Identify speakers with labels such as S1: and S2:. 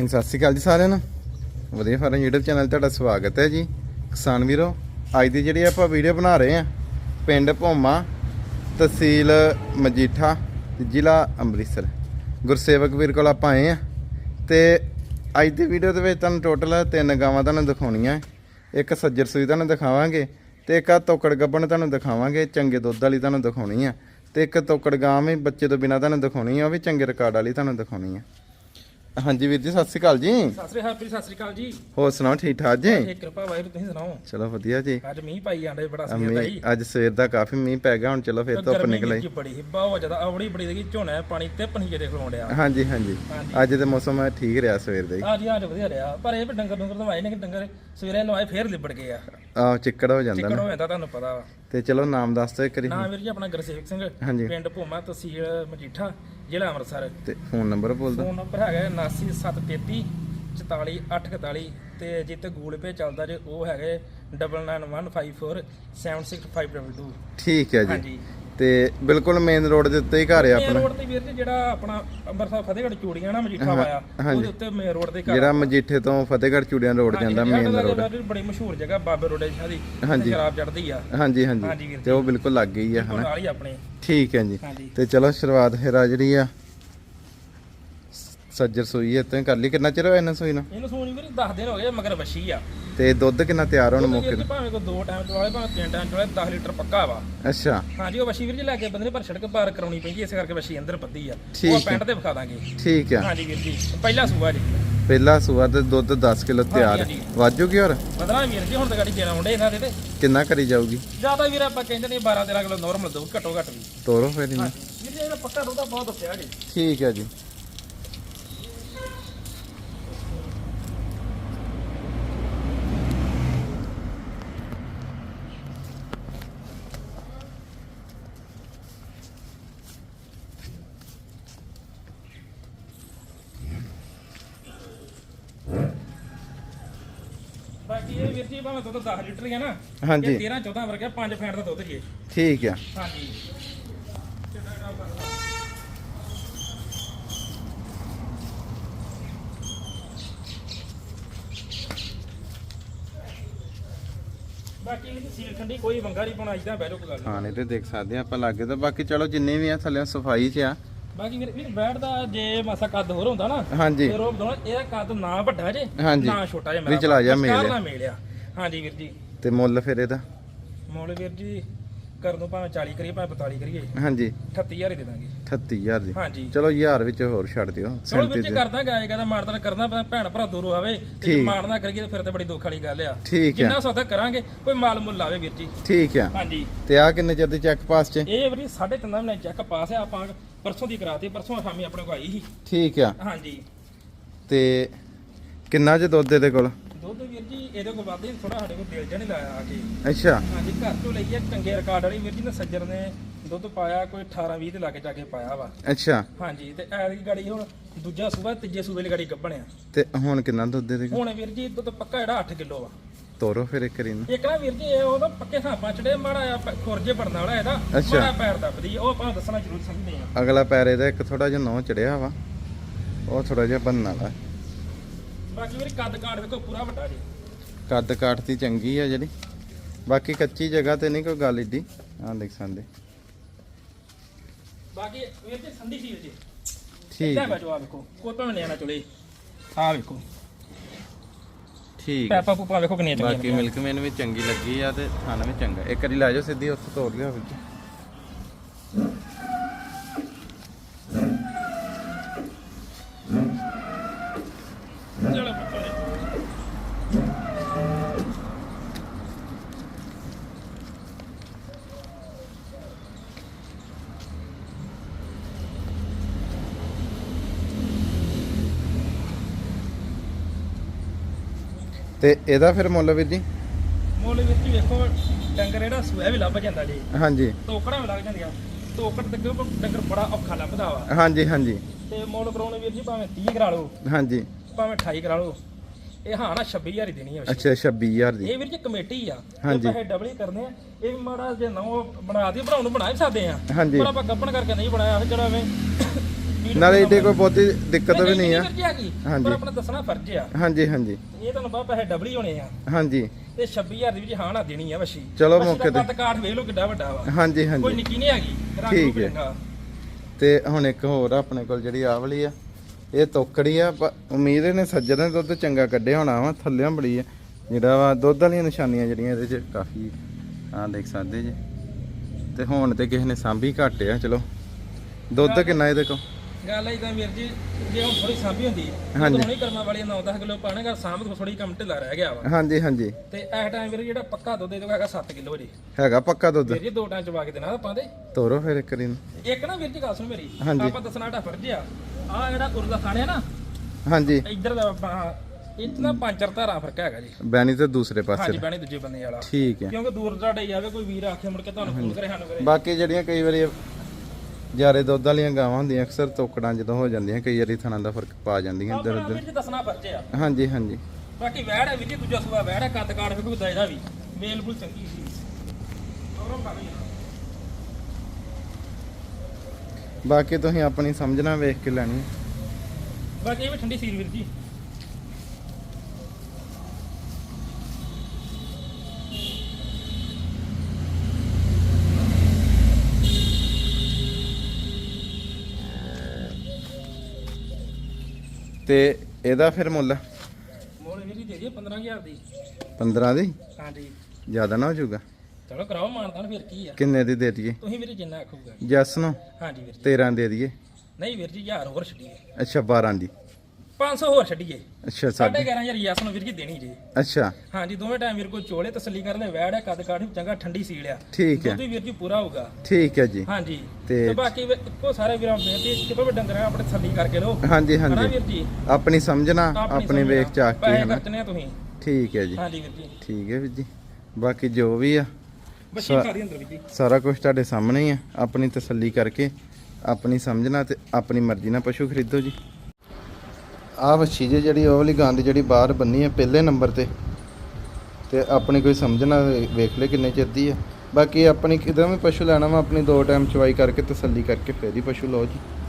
S1: ਹਾਂਜੀ, ਸਤਿ ਸ਼੍ਰੀ ਅਕਾਲ ਜੀ ਸਾਰਿਆਂ ਨੂੰ। ਵਧੀਆ ਫਾਰਮ YouTube ਚੈਨਲ ਤੁਹਾਡਾ ਸਵਾਗਤ ਹੈ ਜੀ। ਕਿਸਾਨ ਵੀਰੋ ਅੱਜ ਦੀ ਜਿਹੜੀ ਆਪਾਂ ਵੀਡੀਓ ਬਣਾ ਰਹੇ ਆ ਪਿੰਡ ਭੋਮਾ ਤਹਿਸੀਲ ਮਜੀਠਾ ਤੇ ਜ਼ਿਲ੍ਹਾ ਅੰਮ੍ਰਿਤਸਰ। ਗੁਰਸੇਵਕ ਵੀਰ ਕੋਲ ਆਪਾਂ ਆਏ ਆ ਤੇ ਅੱਜ ਦੀ ਵੀਡੀਓ ਦੇ ਵਿੱਚ ਤੁਹਾਨੂੰ ਟੋਟਲ ਤਿੰਨ ਗਾਵਾਂ ਤੁਹਾਨੂੰ ਦਿਖਾਉਣੀਆਂ। ਇੱਕ ਸੱਜਰ ਸੂਈ ਤੁਹਾਨੂੰ ਦਿਖਾਵਾਂਗੇ ਤੇ ਇੱਕ ਆ ਤੋਕੜ ਗੱਬਣ ਤੁਹਾਨੂੰ ਦਿਖਾਵਾਂਗੇ ਚੰਗੇ ਦੁੱਧ ਵਾਲੀ ਤੁਹਾਨੂੰ ਦਿਖਾਉਣੀ ਆ। ਤੇ ਇੱਕ ਤੋਕੜ ਗਾਂ ਵੀ ਬੱਚੇ ਤੋਂ ਬਿਨਾ ਤੁਹਾਨੂੰ ਦਿਖਾਉਣੀ ਆ ਉਹ ਵੀ ਚੰਗੇ ਰਿਕਾਰਡ ਵਾਲੀ ਤੁਹਾਨੂੰ ਦਿਖਾਉਣੀ ਆ। ਹਾਂਜੀ ਵੀਰ ਜੀ ਸਤਿ ਸ਼੍ਰੀ ਅਕਾਲ ਜੀ।
S2: ਸਤਿ ਸ੍ਰੀ ਅਕਾਲ ਸਤਿ ਸ੍ਰੀ ਅਕਾਲ ਜੀ।
S1: ਹੋਰ ਸੁਣਾਓ ਠੀਕ ਠਾਕ ਜੀ?
S2: ਇਹ ਕਿਰਪਾ ਵਾਹਿਗੁਰੂ ਤੁਸੀਂ ਸੁਣਾਓ?
S1: ਚਲੋ ਵਧੀਆ ਜੀ।
S2: ਅੱਜ ਮੀਂਹ ਪਾਈ ਜਾਂਦੇ ਬੜਾ ਸਵੇਰ ਦਾ
S1: ਅੱਜ ਸਵੇਰ ਦਾ ਕਾਫੀ ਮੀਂਹ ਪੈ ਗਿਆ ਹੁਣ ਚਲੋ ਫਿਰ ਧੁੱਪ ਨਿਕਲ ਆਈ।
S2: ਜੀ ਬੜੀ ਸੀ, ਬਹੁਤ ਜ਼ਿਆਦਾ ਆਵੜੀ ਬੜੀ ਸੀਗੀ ਝੋਨਾ ਹੈ, ਪਾਣੀ ਤੇ ਪਨੀਏ ਦੇ ਖਲੋਣ ਡਿਆ।
S1: ਹਾਂਜੀ ਹਾਂਜੀ।
S2: ਹਾਂਜੀ।
S1: ਅੱਜ ਤੇ ਮੌਸਮ ਠੀਕ ਰਿਹਾ ਸਵੇਰ ਦਾ
S2: ਜੀ ਅੱਜ ਵਧੀਆ ਰਿਹਾ ਪਰ ਇਹ ਡੰਗਰ ਡੰਗਰ ਲਵਾਏ ਨੇ ਕਿ ਡੰਗਰ ਸਵੇਰੇ ਲਵਾਏ ਫੇਰ ਲਿਬੜ ਗਏ ਆ।
S1: ਆਹ ਚਿੱਕੜ ਹੋ ਜਾਂਦਾ
S2: ਚਿੱਕੜ
S1: ਨਾ
S2: ਹੋ ਜਾਂਦਾ ਤੁਹਾਨੂੰ ਪਤਾ ਵਾ।
S1: ਤੇ ਚਲੋ ਨਾਮ ਦੱਸ ਦਿਓ ਇੱਕ ਵਾਰੀ।
S2: ਨਾਮ ਵੀਰ ਜੀ ਆਪਣਾ ਗੁਰਸੇਵਕ ਸਿੰਘ। ਪਿੰਡ ਭੂਮਾ ਤਹਿਸੀਲ ਮਜੀਠਾ ਜ਼ਿਲ੍ਹਾ ਅੰਮ੍ਰਿਤਸਰ।
S1: ਤੇ ਫੋਨ ਨੰਬਰ ਬੋਲ ਦਿਓ
S2: ਫੋਨ ਨੰਬਰ ਹੈਗਾ 79733 44854 ਤੇ ਜਿੱਤੇ ਗੂਗਲ ਪੇ ਚੱਲਦਾ ਜੇ ਉਹ ਹੈਗੇ 9915476522
S1: ਠੀਕ ਹੈ ਜੀ।
S2: ਹਾਂਜੀ।
S1: ਤੇ ਬਿਲਕੁਲ ਮੇਨ ਰੋਡ ਦੇ ਉੱਤੇ ਹੀ ਘਰ ਹੈ
S2: ਮੇਨ
S1: ਆਪਣਾ।
S2: ਰੋਡ ਤੇ ਵੀਰ ਜੀ ਜਿਹੜਾ ਆਪਣਾ ਅੰਮ੍ਰਿਤਸਰ ਫਤਿਹਗੜ੍ਹ ਚੂੜੀਆਂ ਨਾ ਮਜੀਠਾ
S1: ਹਾਂਜੀ।
S2: ਉਹਦੇ ਉੱਤੇ ਮੇਨ ਰੋਡ ਤੇ ਘਰ
S1: ਜਿਹੜਾ ਮਜੀਠੇ ਤੋਂ ਫਤਿਹਗੜ੍ਹ ਚੂੜੀਆਂ ਰੋਡ ਜਾਂਦਾ ਮੇਨ ਰੋਡ
S2: ਬੜੀ ਮਸ਼ਹੂਰ ਜਗ੍ਹਾ ਬਾਬੇ ਰੋਡੇ ਸ਼ਾਹ ਦੀ
S1: ਹਾਂਜੀ।
S2: ਸ਼ਰਾਬ ਚੜਦੀ ਆ।
S1: ਹਾਂਜੀ
S2: ਹਾਂਜੀ।
S1: ਤੇ ਉਹ ਬਿਲਕੁਲ ਲੱਗ ਗਈ ਆ ਹਨਾ।
S2: ਨਾਲ ਹੀ ਆਪਣੇ।
S1: ਠੀਕ ਹੈ ਜੀ। ਤੇ ਚਲੋ ਸ਼ੁਰੂਆਤ ਫਿਰ ਆ ਜਿਹੜੀ ਆ ਸੱਜਰ ਸੂਈ ਹੈ ਤੇ ਕਰ ਲਈ। ਕਿੰਨਾ ਚਿਰ ਹੋਇਆ ਇਹਨਾਂ ਸੂਈ ਨੂੰ?
S2: ਇਹਨੂੰ ਸੋਣੀ ਵੀਰ 10 ਦਿਨ ਹੋ ਗਏ ਮਗਰ ਵਸ਼ੀ ਆ।
S1: ਤੇ ਦੁੱਧ ਕਿੰਨਾ ਤਿਆਰ ਹੋਣ ਮੌਕੇ ਤੇ?
S2: ਭਾਵੇਂ ਕੋ ਦੋ ਟਾਈਮ ਚਵਾਲੇ ਭਾਵੇਂ ਤਿੰਨ ਟਾਈਮ ਚਵਾਲੇ 10 ਲੀਟਰ ਪੱਕਾ ਵਾ।
S1: ਅੱਛਾ।
S2: ਹਾਂਜੀ ਉਹ ਵਸ਼ੀ ਵੀਰ ਜੀ ਲੈ ਕੇ ਬੰਦੇ ਨੇ ਪਰ ਸੜਕ ਪਾਰ ਕਰਾਉਣੀ ਪੈਂਦੀ ਇਸ ਕਰਕੇ ਵਸ਼ੀ ਅੰਦਰ ਬੱਦੀ ਆ। ਉਹ
S1: ਹੈ।
S2: ਪੈਂਟ ਤੇ ਵਿਖਾ ਦਾਂਗੇ।
S1: ਠੀਕ ਆ।
S2: ਹਾਂਜੀ ਵੀਰ ਜੀ ਪਹਿਲਾ ਸੂਆ ਜੀ।
S1: ਪਹਿਲਾ ਸੂਆ ਤੇ ਦੁੱਧ 10 ਕਿਲੋ ਤਿਆਰ।
S2: ਹਾਂਜੀ।
S1: ਵਾਜੂਗੀ ਹੋਰ?
S2: ਬਦਲਾ ਵੀਰ ਜੀ ਹੁਣ ਤਾਂ ਗਾੜੀ ਦੇਣਾ ਮੁੰਡੇ ਇਹਨਾਂ ਦੇ ਤੇ।
S1: ਕਿੰਨਾ ਕਰੀ ਜਾਊਗੀ?
S2: ਜ਼ਿਆਦਾ ਵੀਰ ਆਪਾਂ ਕਹਿੰਦੇ ਨੇ 12 13 ਕਿਲੋ ਨਾਰਮਲ ਦੋ ਘੱਟੋ ਘੱਟ ਵੀ।
S1: ਤੋਰੋ ਫਿਰ ਇਹਨੂੰ।
S2: ਵੀਰ ਜੀ ਇਹਦਾ ਪੱਕਾ ਦੁੱਧ ਬਹੁਤ ਦੱਸਿਆ ਜੀ।
S1: ਠੀਕ ਹੈ ਜੀ
S2: ਬਾਕੀ ਇਹ ਵੀਰ ਜੀ ਭਾਵੇਂ ਦੁੱਧ 10 ਲੀਟਰ ਹੀ ਆ ਨਾ
S1: ਹਾਂਜੀ।
S2: ਇਹ 13 14 ਵਰਗਾ 5 ਫੈਂਟ ਦਾ ਦੁੱਧ ਜੀ।
S1: ਠੀਕ ਆ।
S2: ਹਾਂਜੀ। ਬਾਕੀ ਇਹ ਸੀਲ ਠੰਡੀ ਕੋਈ ਵੰਗਾ ਨਹੀਂ ਪਾਉਣਾ ਇਦਾਂ ਬੈਠੋ ਕੋਈ ਗੱਲ ਨਹੀਂ
S1: ਹਾਂ ਨਹੀਂ ਤੇ ਦੇਖ ਸਕਦੇ ਆ ਆਪਾਂ ਲਾਗੇ ਤਾਂ ਬਾਕੀ ਚਲੋ ਜਿੰਨੇ ਵੀ ਆ ਥੱਲੇ ਸਫ਼ਾਈ 'ਚ ਆ।
S2: ਬਾਕੀ ਵੀਰ ਵੀਰ ਬੈਠਦਾ ਜੇ ਮਾਸਾ ਕੱਦ ਹੋਰ ਹੁੰਦਾ ਨਾ
S1: ਹਾਂਜੀ।
S2: ਫਿਰ ਉਹ ਇਹਦਾ ਕੱਦ ਨਾ ਵੱਡਾ ਜੇ। ਨਾ ਛੋਟਾ ਜੇ
S1: ਵੀ ਚਲਾ ਜਾ
S2: ਮੇਲਿਆ ਹਾਂਜੀ ਵੀਰ ਜੀ।
S1: ਤੇ ਮੁੱਲ ਫਿਰ ਇਹਦਾ?
S2: ਮੋਲ ਵੀਰ ਜੀ ਕਰ ਦੋ ਭਾਵੇਂ 40 ਕਰੀਏ ਭਾਵੇਂ 42 ਕਰੀਏ।
S1: ਹਾਂਜੀ।
S2: 38000 ਹੀ ਦੇ ਦਾਂਗੇ।
S1: 38000 ਦੀ?
S2: ਹਾਂਜੀ।
S1: ਚਲੋ 1000 ਵਿੱਚ ਹੋਰ ਛੱਡ ਦਿਓ
S2: ਚਲੋ
S1: 37
S2: ਵੀਰ ਜੀ
S1: ਦੇ।
S2: ਕਰਦਾ ਗਾਏ ਕਹਿੰਦਾ ਮਾਰਦਾ ਕਰਨਾ ਭੈਣ ਭਰਾ ਦੂਰੋਂ ਆਵੇ ਤੇ। ਮਾਰਨਾ ਕਰੀਏ ਤੇ ਫਿਰ ਤੇ ਬੜੀ ਦੁੱਖ ਵਾਲੀ ਗੱਲ ਆ। ਜਿੰਨਾ ਸੌਦਾ ਕਰਾਂਗੇ ਕੋਈ ਮਾਲ ਮੁੱਲ ਆਵੇ ਵੀਰ ਜੀ।
S1: ਠੀਕ ਆ।
S2: ਹਾਂਜੀ।
S1: ਤੇ ਆ ਕਿੰਨੇ ਚਿਰ ਦੀ ਚੈੱਕ ਪਾਸ 'ਚ?
S2: ਇਹ ਵੀਰ ਜੀ ਸਾਢੇ ਤਿੰਨਾਂ ਮਹੀਨੇ ਚੈੱਕ ਪਾਸ ਆ ਆਪਾਂ ਪਰਸੋਂ ਦੀ ਕਰਾਤੀ ਪਰਸੋਂ ਸ਼ਾਮੀ ਆਪਣੇ ਕੋਲ ਆਈ ਸੀ।
S1: ਠੀਕ ਆ।
S2: ਹਾਂਜੀ।
S1: ਤੇ ਕਿੰਨਾ ਚ ਦੁੱਧ ਇਹਦੇ ਕੋਲ?
S2: ਵੀਰ ਜੀ ਇਹਦੇ ਕੋਲ ਵਾਧੇ ਥੋੜਾ ਸਾਡੇ ਕੋਲ ਦਿਲ ਜਿਹਾ ਨਹੀਂ ਲਾਇਆ ਆ ਕੇ।
S1: ਅੱਛਾ।
S2: ਹਾਂਜੀ ਘਰ ਤੋਂ ਲਈ ਹੈ ਚੰਗੇ ਰਿਕਾਰਡ ਵਾਲੀ ਵੀਰ ਜੀ ਨੇ ਸੱਜਰ ਨੇ ਦੁੱਧ ਪਾਇਆ ਕੋਈ 18 20 ਦੇ ਲਾਗੇ ਜਾ ਕੇ ਪਾਇਆ ਵਾ।
S1: ਅੱਛਾ।
S2: ਹਾਂਜੀ ਤੇ ਐਤਕੀ ਗਾੜੀ ਹੁਣ ਦੂਜਾ ਸੂਬਾ ਤੀਜੇ ਸੂਬੇ ਦੀ ਗਾੜੀ ਗੱਭਣਿਆ।
S1: ਤੇ ਹੁਣ ਕਿੰਨਾ ਦੁੱਧ ਇਹਦੇ ਕੋਲ
S2: ਹੁਣ ਵੀਰ ਜੀ ਦੁੱਧ ਪੱਕਾ ਜਿਹੜਾ 8 ਕਿਲੋ ਵਾ।
S1: ਤੋਰੋ ਫਿਰ ਇੱਕ ਰੀ
S2: ਇੱਕ ਨਾ ਵੀਰ ਜੀ ਇਹ ਉਹਦਾ ਪੱਕੇ ਥਾਪਾਂ ਚੜੇ ਮਾੜਾ ਜਿਹਾ ਪ- ਖੁਰਜੇ ਪੜਨ ਵਾਲਾ ਇਹਦਾ
S1: ਅੱਛਾ।
S2: ਮਾੜਾ ਪੈਰ ਦੱਬਦੀ ਆ, ਉਹ ਆਪਾਂ ਦੱਸਣਾ ਜ਼ਰੂਰ ਸਮਝਦੇ ਆ।
S1: ਅਗਲਾ ਪੈਰ ਇਹਦਾ ਇੱਕ ਥੋੜਾ ਜਿਹਾ ਨੌ ਚੜਿਆ ਵਾ ਉਹ ਥੋੜਾ ਜਿਹਾ ਬੰਨ ਵਾਲਾ।
S2: ਬਾਕੀ ਵੀਰ ਕੱਦ ਕਾਠ ਵੇਖੋ ਪੂਰਾ ਵੱਡਾ ਜੀ।
S1: ਕੱਦ ਕਾਠ ਦੀ ਚੰਗੀ ਆ ਜਿਹੜੀ। ਬਾਕੀ ਕੱਚੀ ਜਗ੍ਹਾ ਤੇ ਨਹੀਂ ਕੋਈ ਗੱਲ ਏਡੀ। ਆਹ ਦੇਖ ਸਕਦੇ
S2: ਬਾਕੀ ਵੀਰ ਜੀ ਸੰਧੀ ਸੀ ਜੀ।
S1: ਠੀਕ ਆ,
S2: ਬਾਜੋ ਆ ਵੇਖੋ। ਕੋਈ ਭਾਵੇਂ ਲੈਣਾ ਚਲੇ। ਆ ਵੇਖੋ।
S1: ਠੀਕ ਆ।
S2: ਪੈਪਾ ਪੂਪਾ ਵੇਖੋ ਕਿੰਨੀਆਂ
S1: ਬਾਕੀ
S2: ਚੰਗੀਆਂ
S1: ਮਿਲਕ ਮੈਨ ਵੀ ਚੰਗੀ ਲੱਗੀ ਆ ਤੇ ਖਾਣਾ ਵੀ ਚੰਗਾ। ਇੱਕ ਵਾਰੀ ਲੈ ਜਾਓ ਸਿੱਧੀ ਉੱਥੇ ਤੋੜ ਲਿਓ ਵਿੱਚ
S2: ਚਲੋ ਪੁੱਤਰ
S1: ਤੇ ਇਹਦਾ ਫਿਰ ਮੁੱਲ ਵੀਰ ਜੀ?
S2: ਮੁੱਲ ਜੀ ਵੇਖੋ ਡੰਗਰ ਜਿਹੜਾ ਸੂਆ ਵੀ ਲੱਭ ਜਾਂਦਾ ਜੀ।
S1: ਹਾਂਜੀ।
S2: ਤੋਕੜਾਂ ਵੀ ਲੱਗ ਜਾਂਦੀਆਂ। ਤੇ ਅੱਗੇ ਡੰਗਰ ਬੜਾ ਔਖਾ ਲੱਭਦਾ ਵਾ।
S1: ਹਾਂਜੀ ਹਾਂਜੀ।
S2: ਤੇ ਮੁੱਲ ਕਰਾਉਣੇ ਵੀਰ ਜੀ ਭਾਵੇਂ 30 ਕਰਾ ਲਓ
S1: ਹਾਂਜੀ।
S2: ਭਾਵੇਂ 28 ਕਰਾ ਲਓ ਇਹ ਹਾਂ ਨਾ 26000 ਹੀ ਦੇਣੀ ਹੈ।
S1: ਅੱਛਾ 26000 ਦੀ।
S2: ਇਹ ਵੀਰ ਜੀ ਕਮੇਟੀ ਆ।
S1: ਹਾਂਜੀ।
S2: ਪੈਸੇ ਡਬਲ ਹੀ ਕਰਨੇ ਆ। ਇਹ ਵੀ ਮਾੜਾ ਜੇ ਨਵਾਂ ਬਣਾ ਦੀ ਬਣਾਉਣ ਨੂੰ ਬਣਾ ਹੀ ਸਕਦੇ ਆ।
S1: ਹਾਂਜੀ।
S2: ਪਰ ਆਪਾਂ ਗੱਪਣ ਕਰਕੇ ਨਹੀਂ ਬਣਾਇਆ ਜਿਹੜਾ ਐਵੇਂ
S1: ਨਾਲੇ। ਇਹਦੇ ਕੋਈ ਬਹੁਤੀ ਦਿੱਕਤ ਵੀ ਨਹੀਂ ਆ। ਹਾਂਜੀ।
S2: ਪਰ ਆਪਣਾ ਦੱਸਣਾ ਫਰਜ਼ ਆ।
S1: ਹਾਂਜੀ ਹਾਂਜੀ।
S2: ਇਹ ਤੁਹਾਨੂੰ ਬਾਅਦ ਪੈਸੇ ਡਬਲ ਹੀ ਹੋਣੇ ਆ।
S1: ਹਾਂਜੀ।
S2: ਤੇ 26000 ਦੀ ਵੀ ਹਾਂ ਨਾ ਦੇਣੀ ਆ ਵਸ਼ੀ
S1: ਚਲੋ ਮੌਕੇ ਤੇ।
S2: ਕਾਠ ਵੇਖ ਲਓ ਕਿੱਡਾ ਵੱਡਾ ਵਾ।
S1: ਹਾਂਜੀ
S2: ਕੋਈ
S1: ਹਾਂਜੀ
S2: ਨਿੱਕੀ ਨਹੀਂ ਹੈਗੀ।
S1: ਠੀਕ ਹੈ। ਤੇ ਹੁਣ ਇੱਕ ਹੋਰ ਆ ਆਪਣੇ ਕੋਲ ਜਿਹੜੀ ਆਹ ਵਾਲੀ ਆ। ਇਹ ਤੋਕੜੀ ਆ ਉਮੀਦ ਇਹਨੇ ਸੱਜਰ ਨੇ ਦੁੱਧ ਚੰਗਾ ਕੱਢਿਆ ਹੋਣਾ ਵਾ ਥੱਲਿਆਂ ਬੜੀ ਆ। ਜਿਹੜਾ ਵਾ ਦੁੱਧ ਵਾਲੀਆਂ ਨਿਸ਼ਾਨੀਆਂ ਜਿਹੜੀਆਂ ਇਹਦੇ 'ਚ ਕਾਫੀ ਆ ਦੇਖ ਸਕਦੇ ਜੀ। ਤੇ ਹੁਣ ਤੇ ਕਿਸੇ ਨੇ ਸਾਂਭੀ ਘੱਟ ਆ ਚਲੋ। ਦੁੱਧ ਕਿੰਨਾ ਇਹਦੇ ਕੋਲ?
S2: ਗੱਲ ਇਦਾਂ ਵੀਰ ਜੀ ਜੇ ਹੁਣ ਥੋੜੀ ਸਾਂਭੀ ਹੁੰਦੀ
S1: ਹਾਂਜੀ।
S2: ਤਾਂ ਹੁਣੇ ਕਰਮਾਂ ਵਾਲੀ 9-10 ਕਿਲੋ ਪਾਣੇਗਾ ਸਾਂਭ ਤੋਂ ਥੋੜੀ ਕੰਮ ਢਿੱਲਾ ਰਹਿ ਗਿਆ ਵਾ।
S1: ਹਾਂਜੀ ਹਾਂਜੀ।
S2: ਤੇ ਇਸ ਟਾਈਮ ਵੀਰ ਜਿਹੜਾ ਪੱਕਾ ਦੁੱਧ ਇਹਦਾ ਹੈਗਾ 7 ਕਿਲੋ ਜੀ
S1: ਹੈਗਾ ਪੱਕਾ ਦੁੱਧ।
S2: ਵੀਰ ਜੀ ਦੋ ਟਾਈਮ ਚਵਾ ਕੇ ਦੇਣਾ ਆਪਾਂ ਦੇ।
S1: ਤੋਰੋ ਫਿਰ ਇੱਕ ਵਾਰੀ
S2: ਇੱਕ ਨਾ ਵੀਰ ਜੀ ਗੱਲ ਸੁਣ ਮੇਰੀ। ਆਪਾਂ ਦੱਸਣਾ ਸਾਡਾ ਫਰਜ਼ ਆ। ਆ ਜਿਹੜਾ ਗੁਰੂ ਦਾ ਖਾਣਿਆ ਨਾ
S1: ਹਾਂਜੀ।
S2: ਇੱਧਰ ਦਾ ਆਪਾਂ ਇਤਨਾ ਪੰਜ ਚਾਰ ਧਾਰਾਂ ਫ਼ਰਕ ਹੈਗਾ ਜੀ।
S1: ਬੈਣੀ ਤੇ ਦੂਸਰੇ ਪਾਸੇ।
S2: ਹਾਂਜੀ
S1: ਦਾ।
S2: ਬਹਿਣੀ ਦੂਜੇ ਬੰਦੇ ਵਾਲਾ।
S1: ਠੀਕ ਹੈ।
S2: ਕਿਉਂਕਿ ਦੂਰ ਦਰਾਡੇ ਜਾਵੇ ਕੋਈ ਵੀਰ ਆਖੇ ਮੁੜ ਕੇ ਤੁਹਾਨੂੰ ਫੋਨ ਕਰੇ ਸਾਨੂੰ ਕਰੇ।
S1: ਬਾਕੀ ਜਿਹੜੀਆਂ ਕਈ ਵਾਰੀ ਜਾਰੇ ਦੁੱਧ ਵਾਲੀਆਂ ਗਾਵਾਂ ਹੁੰਦੀਆਂ ਅਕਸਰ ਤੋਕੜਾਂ ਜਦੋਂ ਹੋ ਜਾਂਦੀਆਂ ਕਈ ਵਾਰੀ ਥਣਾਂ ਦਾ ਫ਼ਰਕ ਪਾ ਜਾਂਦੀਆਂ ਇੱਧਰ ਉੱਧਰ।
S2: ਦੱਸਣਾ ਆ।
S1: ਹਾਂਜੀ ਹਾਂਜੀ।
S2: ਬਾਕੀ ਵੈੜ ਹੈ ਜੀ ਦੂਜਾ ਸੂਆ ਵੈੜ ਹੈ ਕੱਦ ਕਾੜ ਵੀ ਕੋਈ ਇਹਦਾ ਵੀ। ਮੇਲ ਬੁਲ ਚੰਗੀ ਸੀ।
S1: ਬਾਕੀ ਤੁਸੀਂ ਆਪਣੀ ਸਮਝਣਾ ਵੇਖ ਕੇ ਲੈਣੀ।
S2: ਬਾਕੀ ਇਹ ਵੀ ਠੰਡੀ ਸੀਲ ਵੀਰ ਜੀ।
S1: ਤੇ ਇਹਦਾ ਫਿਰ ਮੁੱਲ
S2: ਮੋਲ ਜੀ ਦੇ ਦਿਓ 15000 ਦੀ।
S1: 15 ਦੀ?
S2: ਹਾਂਜੀ
S1: ਜ਼ਿਆਦਾ ਨਾ ਹੋ ਜਾਊਗਾ।
S2: ਚਲੋ ਕਰਾਓ ਮਾਨਤਾਨ ਫਿਰ ਕੀ ਆ?
S1: ਕਿੰਨੇ ਦੀ ਦੇ ਦਈਏ?
S2: ਤੁਸੀਂ ਵੀਰ ਜਿੰਨਾ ਆਖੂਗਾ।
S1: ਜੈਸ ਨੂੰ?
S2: ਹਾਂਜੀ ਵੀਰ ਜੀ।
S1: 13 ਦੇ ਦਈਏ।
S2: ਨਹੀਂ ਵੀਰ ਜੀ 1000 ਹੋਰ ਛੱਡੀਏ।
S1: ਅੱਛਾ 12 ਦੀ।
S2: 500 ਹੋਰ ਛੱਡੀਏ।
S1: ਅੱਛਾ
S2: ਸਾਢੇ 11000 ਯਾਸ ਨੂੰ ਵੀਰ ਜੀ ਦੇਣੀ ਜੀ।
S1: ਅੱਛਾ।
S2: ਹਾਂਜੀ ਦੋਵੇਂ ਟਾਈਮ ਵੀਰ ਕੋਲ ਚੋਲੇ ਤਸੱਲੀ ਕਰ ਲੈ ਵੈੜ ਹੈ ਕੱਦ ਕਾਠ ਚੰਗਾ ਠੰਡੀ ਸੀਲ ਆ।
S1: ਠੀਕ ਹੈ।
S2: ਦੁੱਧ ਵੀਰ ਜੀ ਪੂਰਾ ਹੋਊਗਾ।
S1: ਠੀਕ ਹੈ ਜੀ।
S2: ਹਾਂਜੀ।
S1: ਤੇ-
S2: ਤੇ ਬਾਕੀ ਇੱਕੋ ਸਾਰੇ ਵੀਰਾਂ ਨੂੰ ਬੇਨਤੀ ਹੈ, ਕਿਤੇ ਵੀ ਡੰਗਰ ਹੈ ਆਪਣੇ ਤਸੱਲੀ ਕਰਕੇ ਲਓ।
S1: ਹਾਂਜੀ ਹਾਂਜੀ।
S2: ਵੀਰ ਜੀ?
S1: ਆਪਣੀ ਸਮਝਣਾ ਆਪਣੀ ਵੇਖ। ਚਾਕ ਕੇ
S2: ਪੈਸੇ
S1: ਹਨਾ।
S2: ਖਰਚਣੇ ਆ ਤੁਸੀਂ।
S1: ਠੀਕ ਹੈ ਜੀ।
S2: ਹਾਂਜੀ ਵੀਰ ਜੀ।
S1: ਠੀਕ ਹੈ ਵੀਰ ਜੀ। ਬਾਕੀ ਜੋ ਵੀ ਆ ਸਾਰਾ ਕੁਝ ਤੁਹਾਡੇ ਸਾਹਮਣੇ ਹੀ ਆ। ਆਪਣੀ ਤਸੱਲੀ ਕਰਕੇ ਆਪਣੀ ਸਮਝਣਾ ਤੇ ਆਪਣੀ ਮਰਜ਼ੀ ਨਾਲ ਪਸ਼ੂ ਖਰੀਦੋ ਜੀ। ਆਹ ਵੱਛੀ ਜੇ ਜਿਹੜੀ, ਉਹ ਵਾਲੀ ਗੰਦ ਜਿਹੜੀ ਬਾਹਰ ਬੰਨੀ ਹੈ ਪਹਿਲੇ ਨੰਬਰ ਤੇ। ਤੇ ਆਪਣੀ ਕੋਈ ਸਮਝਣਾ ਵੇ- ਵੇਖ ਲੈ ਕਿੰਨੇ ਚਿਰ ਦੀ ਆ। ਬਾਕੀ ਆਪਣੀ ਕਿਦੋਂ ਵੀ ਪਸ਼ੂ ਲੈਣਾ ਵਾ, ਆਪਣੀ ਦੋ ਟਾਈਮ ਚਵਾਈ ਕਰਕੇ ਤਸੱਲੀ ਕਰਕੇ ਫੇਰ ਹੀ ਪਸ਼ੂ ਲਓ ਜੀ।